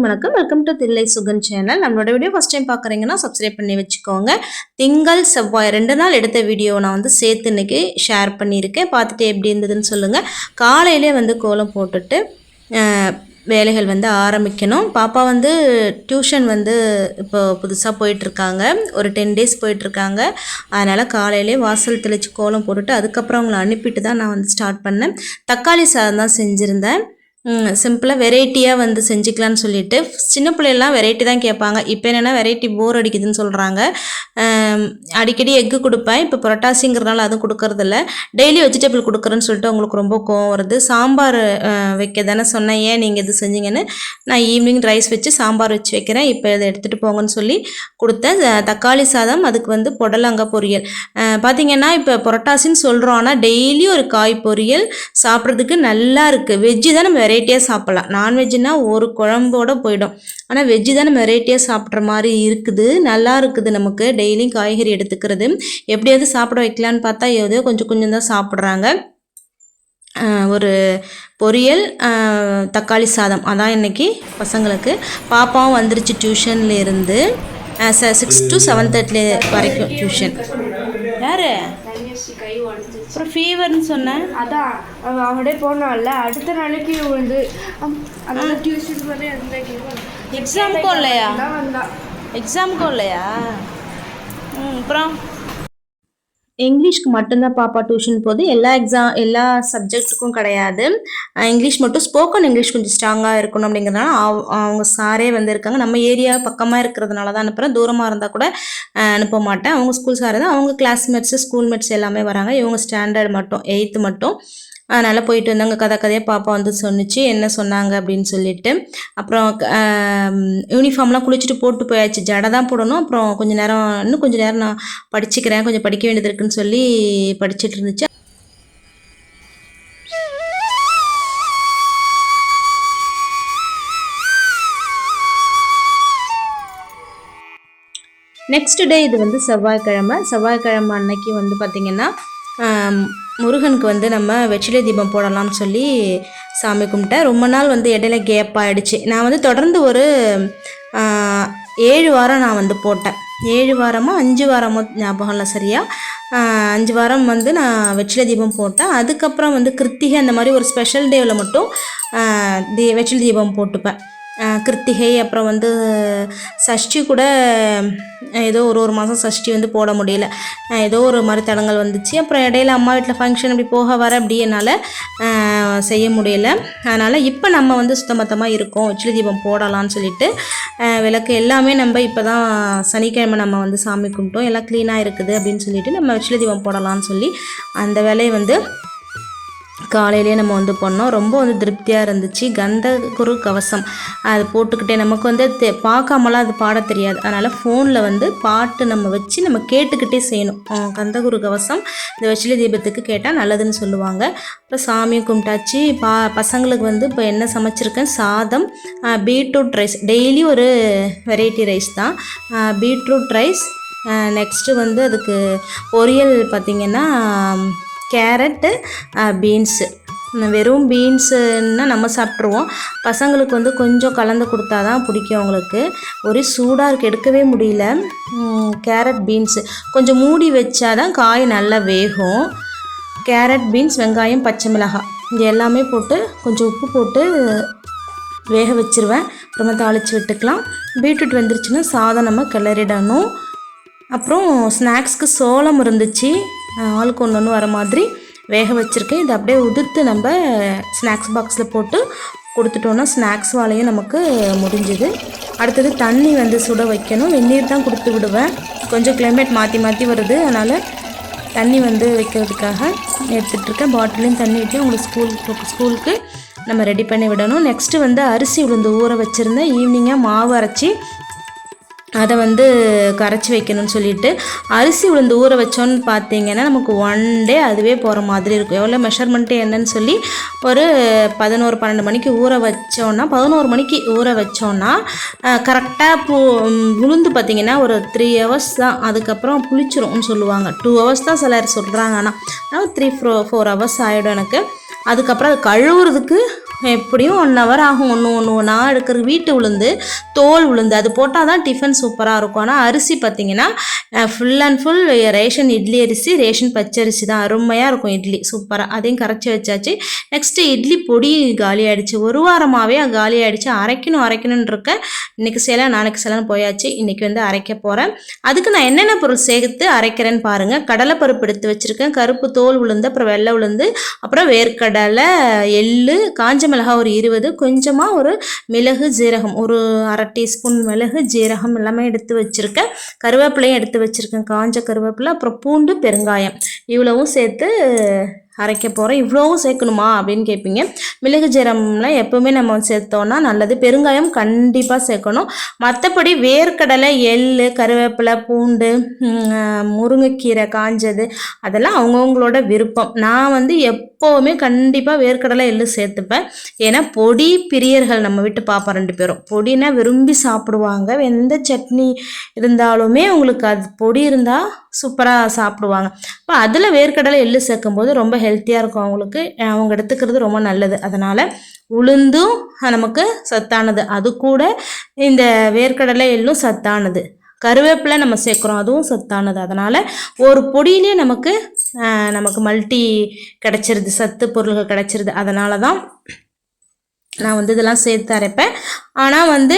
அனைவருக்கும் வணக்கம். Welcome to Thillai Sugan channel நம்மளோட வீடியோ ஃபஸ்ட் டைம் பார்க்குறீங்கன்னா சப்ஸ்கிரைப் பண்ணி வச்சுக்கோங்க. திங்கள் செவ்வாய் ரெண்டு நாள் எடுத்த வீடியோ நான் வந்து சேர்த்து இன்னைக்கு ஷேர் பண்ணியிருக்கேன். பார்த்துட்டு எப்படி இருந்ததுன்னு சொல்லுங்கள் காலையிலே வந்து கோலம் போட்டுட்டு வேலைகள் வந்து ஆரம்பிக்கணும். பாப்பா வந்து டியூஷன் வந்து இப்போ புதுசாக போயிட்டுருக்காங்க. ஒரு டென் டேஸ் போயிட்டுருக்காங்க. அதனால் காலையிலே வாசல் தெளித்து கோலம் போட்டுட்டு அதுக்கப்புறம் அவங்கள அனுப்பிட்டு தான் நான் வந்து ஸ்டார்ட் பண்ணேன். தக்காளி சாதம் தான் செஞ்சுருந்தேன். சிம்பிளாக வெரைட்டியாக வந்து செஞ்சுக்கலான்னு சொல்லிட்டு சின்ன பிள்ளைலாம் வெரைட்டி தான் கேட்பாங்க. இப்போ என்னென்னா வெரைட்டி போர் அடிக்குதுன்னு சொல்கிறாங்க அடிக்கடி எக்கு கொடுப்பேன். இப்போ புரட்டாசிங்கிறதுனால அதுவும் கொடுக்கறதில்ல. டெய்லி வெஜிடபிள் கொடுக்குறேன்னு சொல்லிட்டு அவங்களுக்கு ரொம்ப கோவம் வருது. சாம்பார் வைக்க தானே சொன்னேன். ஏன் நீங்கள் இது செஞ்சீங்கன்னு? நான் ஈவினிங் ரைஸ் வச்சு சாம்பார் வச்சு வைக்கிறேன். இப்போ இதை எடுத்துகிட்டு போங்கன்னு சொல்லி கொடுத்தேன். தக்காளி சாதம் அதுக்கு வந்து புடலங்காய் பொரியல். பார்த்திங்கன்னா பார்த்தீங்கன்னா இப்போ புரட்டாசின்னு சொல்கிறோம் ஆனால் டெய்லி ஒரு காய் பொரியல் சாப்பிட்றதுக்கு நல்லா இருக்குது வெஜ்ஜு தான் நம்ம வெரைட்டியாக சாப்பிட்லாம். நான்வெஜ்ஜுன்னா ஒரு குழம்போட போயிடும். ஆனால் வெஜ்ஜு தான் நம்ம வெரைட்டியாக சாப்பிட்ற மாதிரி இருக்குது. நல்லா இருக்குது நமக்கு. டெய்லியும் காய்கறி எடுத்துக்கிறது. எப்படியாவது சாப்பிட வைக்கலான்னு பார்த்தா ஏதோ கொஞ்சம் கொஞ்சம் தான் சாப்பிட்றாங்க. ஒரு பொரியல் தக்காளி சாதம். அதான் இன்னைக்கு பசங்களுக்கு. பாப்பாவும் வந்துருச்சு டியூஷன்ல இருந்து. சிக்ஸ் டு செவன் தேர்ட்டி வரைக்கும் டியூஷன். யாரு? அப்புறம் ஃபீவர்னு சொன்னேன் அதான். அவன் அப்படியே போனான்ல. அடுத்த நாளைக்கு வந்து அந்த டியூஷன் எக்ஸாமுக்கும் இல்லையா எக்ஸாமுக்கும் இல்லையா அப்புறம்? இங்கிலீஷ்க்கு மட்டும்தான் பாப்பா டியூஷன் போகுது. எல்லா எக்ஸாம் எல்லா சப்ஜெக்ட்டுக்கும் கிடையாது. இங்கிலீஷ் மட்டும் ஸ்போக்கன் இங்கிலீஷ் கொஞ்சம் ஸ்ட்ராங்காக இருக்கணும் அப்படிங்கிறதுனால அவ- அவங்க சாரே வந்து இருக்காங்க. நம்ம ஏரியா பக்கமாக இருக்கிறதுனால தான் அனுப்புகிறேன் தூரமாக இருந்தால் கூட அனுப்ப மாட்டேன். அவங்க ஸ்கூல் சார் தான். அவங்க கிளாஸ்மேட்ஸு ஸ்கூல் மேட்ஸ் எல்லாமே வராங்க. இவங்க ஸ்டாண்டர்ட் மட்டும் எயித்து மட்டும். அதனால் போயிட்டு வந்தாங்க கதை கதையாக பாப்பா வந்து சொன்னிச்சு என்ன சொன்னாங்க அப்படின்னு சொல்லிட்டு. அப்புறம் யூனிஃபார்ம்லாம் குளிச்சுட்டு போட்டு போயாச்சு. ஜடை தான் போடணும். அப்புறம் கொஞ்சம் நேரம் இன்னும் கொஞ்சம் நேரம் நான் படிச்சுக்கிறேன். கொஞ்சம் படிக்க வேண்டியது இருக்குன்னு சொல்லி படிச்சுட்டு இருந்துச்சு. நெக்ஸ்ட் டே இது வந்து செவ்வாய்க்கிழமை. செவ்வாய்க்கிழமை அன்னைக்கு வந்து பார்த்திங்கன்னா முருகனுக்கு வந்து நம்ம வெற்றிலை தீபம் போடலாம்னு சொல்லி சாமி கும்பிட்டேன். ரொம்ப நாள் வந்து இடையில கேப் ஆகிடுச்சு நான் வந்து தொடர்ந்து ஒரு ஏழு வாரம் நான் வந்து போட்டேன். ஏழு வாரமோ அஞ்சு வாரமோ ஞாபகம் இல்லை சரியாக அஞ்சு வாரம் வந்து நான் வெற்றிலை தீபம் போட்டேன். அதுக்கப்புறம் வந்து கிருத்திகை அந்த மாதிரி ஒரு ஸ்பெஷல் டேவில் மட்டும் தீ வெற்றிலை தீபம் போட்டுப்பேன். கிருத்திகை அப்புறம் வந்து சஷ்டி கூட ஏதோ ஒரு ஒரு மாதம் சஷ்டி வந்து போட முடியல. ஏதோ ஒரு மாதிரி தடங்கள் வந்துச்சு. அப்புறம் இடையில அம்மா வீட்டில் ஃபங்க்ஷன் அப்படி போக வர அப்படி என்னால் செய்ய முடியல. அதனால் இப்போ நம்ம வந்து சுத்தமத்தமாக இருக்கோம். உச்சிலி தீபம் போடலாம்னு சொல்லிட்டு விளக்கு எல்லாமே நம்ம இப்போ தான் சனிக்கிழமை நம்ம வந்து சாமி கும்பிட்டோம். எல்லாம் க்ளீனாக இருக்குது அப்படின்னு சொல்லிட்டு நம்ம உச்சிலி தீபம் போடலாம்னு சொல்லி அந்த வேலையை வந்து காலையிலேயே நம்ம வந்து பண்ணோம் ரொம்ப வந்து திருப்தியாக இருந்துச்சு. கந்த குரு கவசம். அது போட்டுக்கிட்டே நமக்கு வந்து தெ- பார்க்காமலாம் அது பாட தெரியாது. அதனால் ஃபோனில் வந்து பாட்டு நம்ம வச்சு நம்ம கேட்டுக்கிட்டே செய்யணும். கந்தகுரு கவசம். இந்த வெற்றிலை தீபத்துக்கு கேட்டால் நல்லதுன்னு சொல்லுவாங்க. அப்புறம் சாமியை கும்பிட்டாச்சு. பா பசங்களுக்கு வந்து இப்போ என்ன சமைச்சிருக்கேன்? சாதம் பீட்ரூட் ரைஸ். டெய்லி ஒரு வெரைட்டி ரைஸ் தான். பீட்ரூட் ரைஸ் நெக்ஸ்ட்டு வந்து அதுக்கு பொரியல் பார்த்திங்கன்னா கேரட்டு பீன்ஸு. வெறும் பீன்ஸுன்னா நம்ம சாப்பிட்ருவோம் பசங்களுக்கு வந்து கொஞ்சம் கலந்து கொடுத்தா தான் பிடிக்கும் அவங்களுக்கு. ஒரே சூடாக இருக்கு எடுக்கவே முடியல. Carrot beans. கொஞ்சம் மூடி வச்சா தான் காய் நல்லா வேகும். கேரட் பீன்ஸ் வெங்காயம் பச்சை மிளகாய். இது எல்லாமே போட்டு கொஞ்சம் உப்பு போட்டு வேக வச்சிருவேன். அப்புறமா தாளித்து விட்டுக்கலாம். பீட்ரூட் வந்துருச்சுன்னா சாதம் நம்ம கிளறிடணும். அப்புறம் ஸ்நாக்ஸ்க்கு சோளம் இருந்துச்சு. ஆளுக்கு ஒன்று ஒன்று வர மாதிரி வேக வச்சுருக்கேன். இதை அப்படியே உதிர்த்து நம்ம ஸ்நாக்ஸ் பாக்ஸில் போட்டு கொடுத்துட்டோன்னா ஸ்நாக்ஸ் வாழையும் நமக்கு முடிஞ்சுது. அடுத்தது தண்ணி வந்து சுட வைக்கணும். வெந்நீர் தான் கொடுத்து விடுவேன். கொஞ்சம் கிளைமேட் மாற்றி மாற்றி வருது. அதனால் தண்ணி வந்து வைக்கிறதுக்காக எடுத்துகிட்ருக்கேன் பாட்டிலையும் தண்ணி ஊற்றி உங்களுக்கு ஸ்கூல் ஸ்கூலுக்கு நம்ம ரெடி பண்ணி விடணும். நெக்ஸ்ட்டு வந்து அரிசி உளுந்து ஊற வச்சுருந்தேன். ஈவினிங்காக மாவு அரைச்சி அதை வந்து கரைச்சி வைக்கணும்னு சொல்லிட்டு அரிசி உளுந்து ஊற வச்சோன்னு பார்த்தீங்கன்னா நமக்கு ஒன் டே அதுவே போகிற மாதிரி இருக்கும். எவ்வளோ மெஷர்மெண்ட்டு என்னன்னு சொல்லி ஒரு பதினோரு பன்னெண்டு மணிக்கு ஊற வச்சோன்னா பதினோரு மணிக்கு ஊற வச்சோன்னா கரெக்டாக பூ உளுந்து பார்த்தீங்கன்னா ஒரு த்ரீ ஹவர்ஸ் தான். அதுக்கப்புறம் புளிச்சிரும்னு சொல்லுவாங்க. டூ ஹவர்ஸ் தான் சிலர் சொல்கிறாங்க ஆனால் ஆனால் த்ரீ ஃபோர் ஃபோர் ஹவர்ஸ் ஆகிடும் எனக்கு. அதுக்கப்புறம் அது கழுவுறதுக்கு எப்படியும் ஒன் ஹவர் ஆகும். ஒன்று ஒன்று ஒன்றா எடுக்கிற வீட்டு உளுந்து தோல் உளுந்து அது போட்டால் தான் டிஃபன் சூப்பராக இருக்கும். ஆனால் அரிசி பார்த்திங்கன்னா full and full ration idli அரிசி ரேஷன் பச்சரிசி தான். அருமையாக இருக்கும் இட்லி சூப்பராக அதையும் கரைச்சி வச்சாச்சு. நெக்ஸ்ட்டு இட்லி பொடி காலி ஆகிடுச்சு ஒரு வாரமாகவே காலி ஆகிடுச்சு அரைக்கணும் அரைக்கணும்னு இருக்க. இன்றைக்கி செய்யலாம் நாளைக்கு செய்யலாம் போயாச்சு. இன்றைக்கி வந்து அரைக்க போகிறேன் அதுக்கு நான் என்னென்ன பொருள் சேர்த்து அரைக்கிறேன்னு பாருங்கள் கடலைப்பருப்பு எடுத்து வச்சுருக்கேன். கருப்பு தோல் உளுந்து அப்புறம் வெள்ளை உளுந்து அப்புறம் வேர்க்கடலை எள்ளு காஞ்ச மிளகாய் ஒரு இருபது கொஞ்சமாக ஒரு மிளகு ஜீரகம் ஒரு அரை டீஸ்பூன் மிளகு ஜீரகம் எல்லாமே எடுத்து வச்சுருக்கேன். கருவேப்பிலையும் எடுத்து வச்சுருக்கேன். காஞ்ச கருவேப்பிலை அப்புறம் பூண்டு பெருங்காயம். இவ்வளவும் சேர்த்து அரைக்க போகிறேன் இவ்வளோவும் சேர்க்கணுமா அப்படின்னு கேட்பீங்க மிளகு ஜீரகம்லாம் எப்போவுமே நம்ம சேர்த்தோன்னா நல்லது. பெருங்காயம் கண்டிப்பாக சேர்க்கணும். மற்றபடி வேர்க்கடலை எள் கருவேப்பிலை பூண்டு முருங்கைக்கீரை காஞ்சது அதெல்லாம் அவங்கவுங்களோட விருப்பம். நான் வந்து எப் எப்போவுமே கண்டிப்பாக வேர்க்கடலை எள்ளு சேர்த்துப்பேன். ஏன்னா பொடி பிரியர்கள் நம்ம வீட்டு பார்ப்போம் ரெண்டு பேரும். பொடினா விரும்பி சாப்பிடுவாங்க. எந்த சட்னி இருந்தாலுமே உங்களுக்கு அது பொடி இருந்தால் சூப்பராக சாப்பிடுவாங்க. அப்போ அதில் வேர்க்கடலை எள்ளு சேர்க்கும்போது ரொம்ப ஹெல்த்தியாக இருக்கும் அவங்களுக்கு. அவங்க எடுத்துக்கிறது ரொம்ப நல்லது. அதனால் உளுந்தும் நமக்கு சத்தானது. அது கூட இந்த வேர்க்கடலை எள்ளும் சத்தானது. கருவேப்பிலை நம்ம சேர்க்குறோம். அதுவும் சத்தானது. அதனால் ஒரு பொடியிலே நமக்கு நமக்கு மல்டி கிடச்சிருது. சத்து பொருள்கள் கிடச்சிருது. அதனால தான் நான் வந்து இதெல்லாம் சேர்த்து அரைப்பேன். ஆனால் வந்து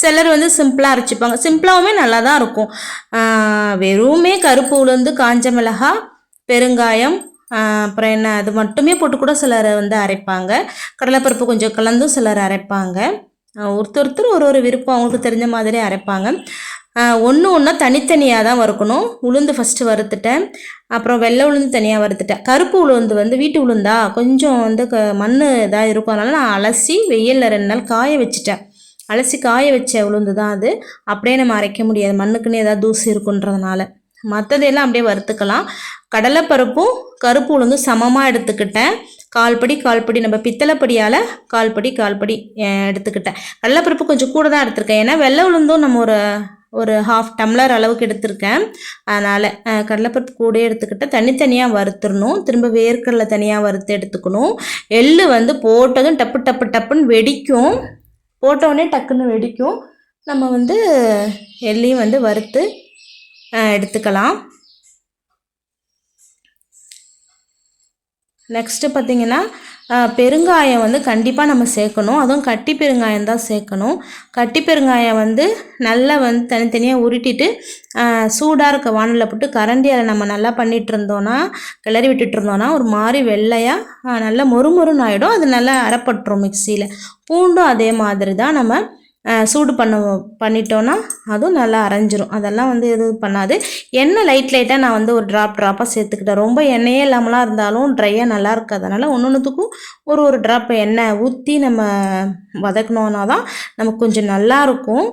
சிலர் வந்து சிம்பிளாக அரைச்சிப்பாங்க. சிம்பிளாகவுமே நல்லா தான் இருக்கும் வெறுமே கருப்பு உளுந்து காஞ்ச மிளகாய் பெருங்காயம் அப்புறம் என்ன அது மட்டுமே போட்டு கூட சிலர் வந்து அரைப்பாங்க. கடலைப்பருப்பு கொஞ்சம் கலந்தும் சிலர் அரைப்பாங்க. ஒருத்தர் ஒருத்தர் ஒரு ஒரு விருப்பம். அவங்களுக்கு தெரிஞ்ச மாதிரி அரைப்பாங்க. ஒன்று ஒன்றா தனித்தனியாக தான் வறுக்கணும். உளுந்து ஃபஸ்ட்டு வறுத்துட்டேன். அப்புறம் வெள்ளை உளுந்து தனியாக வறுத்துட்டேன். கருப்பு உளுந்து வந்து வீட்டு உளுந்தா கொஞ்சம் வந்து க மண் இதாக இருக்கும். அதனால் நான் அலசி வெயிலில் ரெண்டு நாள் காய வச்சுட்டேன். அலசி காய வச்ச உளுந்து தான் அது. அப்படியே நம்ம அரைக்க முடியாது. மண்ணுக்குன்னு ஏதாவது தூசி இருக்குன்றதுனால. மற்றதெல்லாம் அப்படியே வறுத்துக்கலாம். கடலைப்பருப்பும் கருப்பு உளுந்தும் சமமாக எடுத்துக்கிட்டேன். கால்படி கால்படி. நம்ம பித்தளைப்படியால் கால்படி கால்படி எடுத்துக்கிட்டேன். கடலைப்பருப்பு கொஞ்சம் கூட தான் எடுத்திருக்கேன். ஏன்னா வெள்ளை உளுந்தும் நம்ம ஒரு ஒரு ஹாஃப் டம்ளர் அளவுக்கு எடுத்திருக்கேன். அதனால் கடலைப்பருப்பு கூட எடுத்துக்கிட்டு தனித்தனியாக வறுத்துடணும். திரும்ப வேர்க்கடலை தனியாக வறுத்து எடுத்துக்கணும். எள்ளு வந்து போட்டதும் டப்பு டப்பு டப்புன்னு வெடிக்கும். போட்டோடனே டக்குன்னு வெடிக்கும். நம்ம வந்து எள்ளையும் வந்து வறுத்து எடுத்துக்கலாம். நெக்ஸ்ட்டு பார்த்தீங்கன்னா பெருங்காயம் வந்து கண்டிப்பாக நம்ம சேர்க்கணும். அதுவும் கட்டி பெருங்காயம் தான் சேர்க்கணும். கட்டி பெருங்காயம் வந்து நல்லா வந்து தனித்தனியாக உருட்டிட்டு சூடாக இருக்க வானலில் போட்டு கரண்டியால் நம்ம நல்லா பண்ணிகிட்டு இருந்தோன்னா கிளறி விட்டுட்டு இருந்தோன்னா ஒரு மாதிரி வெள்ளையாக நல்லா மொறுமொறுன்னு ஆகிடும் அது நல்லா அறப்பட்டுரும் மிக்சியில் பூண்டும் அதே மாதிரி தான் நம்ம சூடு பண்ண பண்ணிட்டோன்னா அதுவும் நல்லா அரைஞ்சிரும். அதெல்லாம் வந்து எதுவும் பண்ணாது. எண்ணெய் லைட் லைட்டாக நான் வந்து ஒரு ட்ராப் ட்ராப்பாக சேர்த்துக்கிட்டேன். ரொம்ப எண்ணெயே இல்லாமலாம் இருந்தாலும் ட்ரையாக நல்லா இருக்காதனால ஒன்று ஒன்றுத்துக்கும் ஒரு ஒரு ட்ராப் எண்ணெய் ஊற்றி நம்ம வதக்கினோன்னா தான் நமக்கு கொஞ்சம் நல்லாயிருக்கும்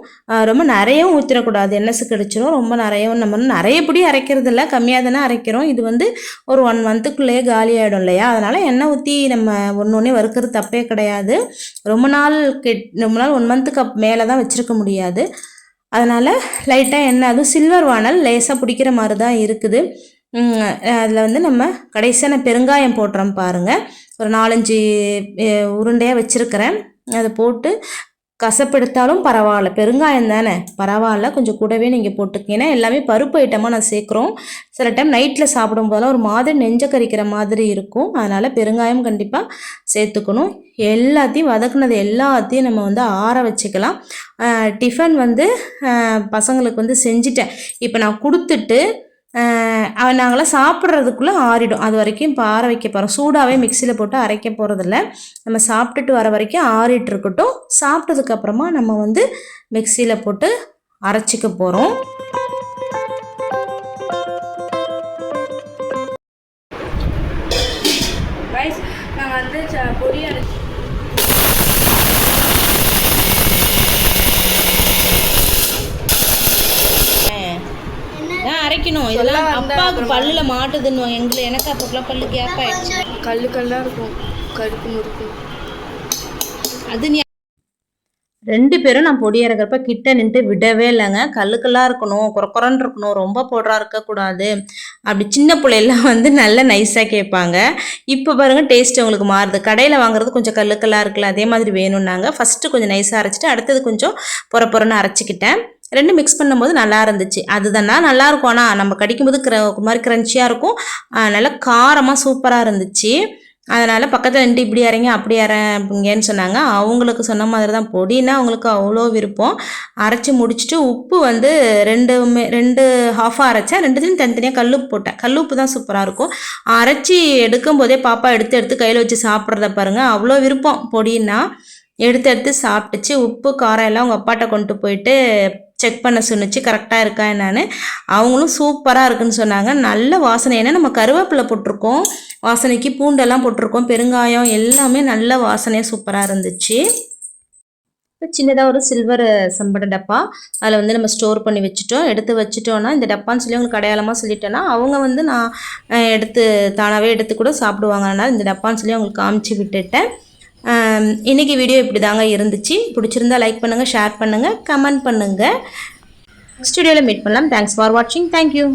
ரொம்ப நிறையவும் ஊற்றிடக்கூடாது எண்ணெய் கிடைச்சிரும் ரொம்ப நிறையவும் நம்ம நிறையபடி அரைக்கிறது இல்லை. கம்மியாக தானே அரைக்கிறோம். இது வந்து ஒரு ஒன் மந்த்துக்குள்ளேயே காலி ஆகிடும் இல்லையா? அதனால் எண்ணெய் ஊற்றி நம்ம ஒன்று ஒன்றே வறுக்கிறது தப்பே கிடையாது. ரொம்ப நாள் கெட் ரொம்ப நாள் ஒன் மந்த்துக்கு அப் மேலே தான் வச்சுருக்க முடியாது. அதனால் லைட்டாக என்ன அதுவும் சில்வர் வானல் லேசாக பிடிக்கிற மாதிரி தான் இருக்குது அதில் வந்து நம்ம கடைசியாக நான் பெருங்காயம் போட்டுறோம் பாருங்கள் ஒரு நாலஞ்சு உருண்டையாக வச்சுருக்கிறேன். அதை போட்டு கசப்பெடுத்தாலும் பரவாயில்ல. பெருங்காயம் தானே பரவாயில்ல. கொஞ்சம் கூடவே நீங்கள் போட்டுக்கங்க. ஏன்னா எல்லாமே பருப்பு ஐட்டமாக நான் சேர்க்குறோம். சில டைம் நைட்டில் சாப்பிடும்போதெல்லாம் ஒரு மாதிரி நெஞ்ச கறிக்கிற மாதிரி இருக்கும். அதனால் பெருங்காயம் கண்டிப்பாக சேர்த்துக்கணும். எல்லாத்தையும் வதக்குனது எல்லாத்தையும் நம்ம வந்து ஆற வச்சுக்கலாம். டிஃபன் வந்து பசங்களுக்கு வந்து செஞ்சுட்டேன். இப்போ நான் கொடுத்துட்டு நாங்களாம் சாப்பிட்றதுக்குள்ளே ஆறிடும். அது வரைக்கும் இப்போ ஆற வைக்க போகிறோம் சூடாகவே மிக்சியில் போட்டு அரைக்க போகிறதில்ல நம்ம சாப்பிட்டுட்டு வர வரைக்கும் ஆறிட்டு இருக்கட்டும். சாப்பிட்டதுக்கப்புறமா நம்ம வந்து மிக்சியில் போட்டு அரைச்சிக்க போகிறோம் பல்லில் மாட்டுதுன்னு எங்களை எனக்கு அப்போக்கெல்லாம் பல்லு கேப் ஆயிடுச்சு. கல் கல்லாக இருக்கும். கருப்பு முறுக்கும் அது நீ ரெண்டு பேரும் நான் பொடி இறக்கிறப்ப கிட்ட நின்று விடவே இல்லைங்க. கல்லுக்கெல்லாம் இருக்கணும் குறக்குறன்னு இருக்கணும் ரொம்ப போடுறா இருக்கக்கூடாது. அப்படி சின்ன பிள்ளையெல்லாம் வந்து நல்ல நைஸாக கேட்பாங்க. இப்போ பாருங்க டேஸ்ட் உங்களுக்கு மாறுது. கடையில் வாங்குறது கொஞ்சம் கல்லுக்கெல்லாம் இருக்குல்ல அதே மாதிரி வேணும்னாங்க. ஃபஸ்ட்டு கொஞ்சம் நைஸாக அரைச்சிட்டு அடுத்தது கொஞ்சம் பொற பொறன்னு அரைச்சிக்கிட்டேன். ரெண்டும் மிக்ஸ் பண்ணும்போது நல்லா இருந்துச்சு. அதுதானா நல்லா இருக்கும். ஆனால் நம்ம கடிக்கும்போது கிர ஒரு மாதிரி க்ரன்ச்சியாக இருக்கும். நல்லா காரமாக சூப்பராக இருந்துச்சு. அதனால் பக்கத்தில் நின்று இப்படி இறங்கி அப்படி இறங்குங்கன்னு சொன்னாங்க. அவங்களுக்கு சொன்ன மாதிரி தான் பொடினா அவங்களுக்கு அவ்வளோ விருப்பம். அரைச்சி முடிச்சுட்டு உப்பு வந்து ரெண்டுமே ரெண்டு ஹாஃபாக அரைச்சேன் ரெண்டுத்தையும் தனித்தனியாக கல்லுப்பு போட்டேன். கல்லுப்பு தான் சூப்பராக இருக்கும். அரைச்சி எடுக்கும் போதே பாப்பா எடுத்து எடுத்து கையில் வச்சு சாப்பிட்றத பாருங்கள் அவ்வளோ விருப்பம். பொடின்னா எடுத்து எடுத்து சாப்பிட்டுச்சு. உப்பு காரம் எல்லாம் உங்கள் அப்பாட்ட கொண்டு போயிட்டு செக் பண்ண சொன்னுச்சு கரெக்டாக இருக்கா என்னான்னு. அவங்களும் சூப்பராக இருக்குன்னு சொன்னாங்க. நல்ல வாசனை. ஏன்னா நம்ம கருவேப்பிலை போட்டிருக்கோம். வாசனைக்கு பூண்டெல்லாம் போட்டிருக்கோம். பெருங்காயம் எல்லாமே நல்ல வாசனையாக சூப்பராக இருந்துச்சு. இப்போ சின்னதாக ஒரு சில்வர் சம்பட டப்பா. அதில் வந்து நம்ம ஸ்டோர் பண்ணி வச்சுட்டோம். எடுத்து வச்சுட்டோன்னா இந்த டப்பான்னு சொல்லி உங்களுக்கு அடையாளமாக சொல்லிட்டேன்னா அவங்க வந்து நான் எடுத்து தானாகவே எடுத்து கூட சாப்பிடுவாங்க. அதனால் இந்த டப்பான்னு சொல்லி அவங்களுக்கு காமிச்சு விட்டுட்டேன். இன்றைக்கி வீடியோ இப்படி தாங்க இருந்துச்சு. பிடிச்சிருந்தா லைக் பண்ணுங்கள் ஷேர் பண்ணுங்கள் கமெண்ட் பண்ணுங்கள் ஸ்டுடியோவில் மீட் பண்ணலாம். தேங்க்ஸ் ஃபார் வாட்சிங் தேங்க்யூ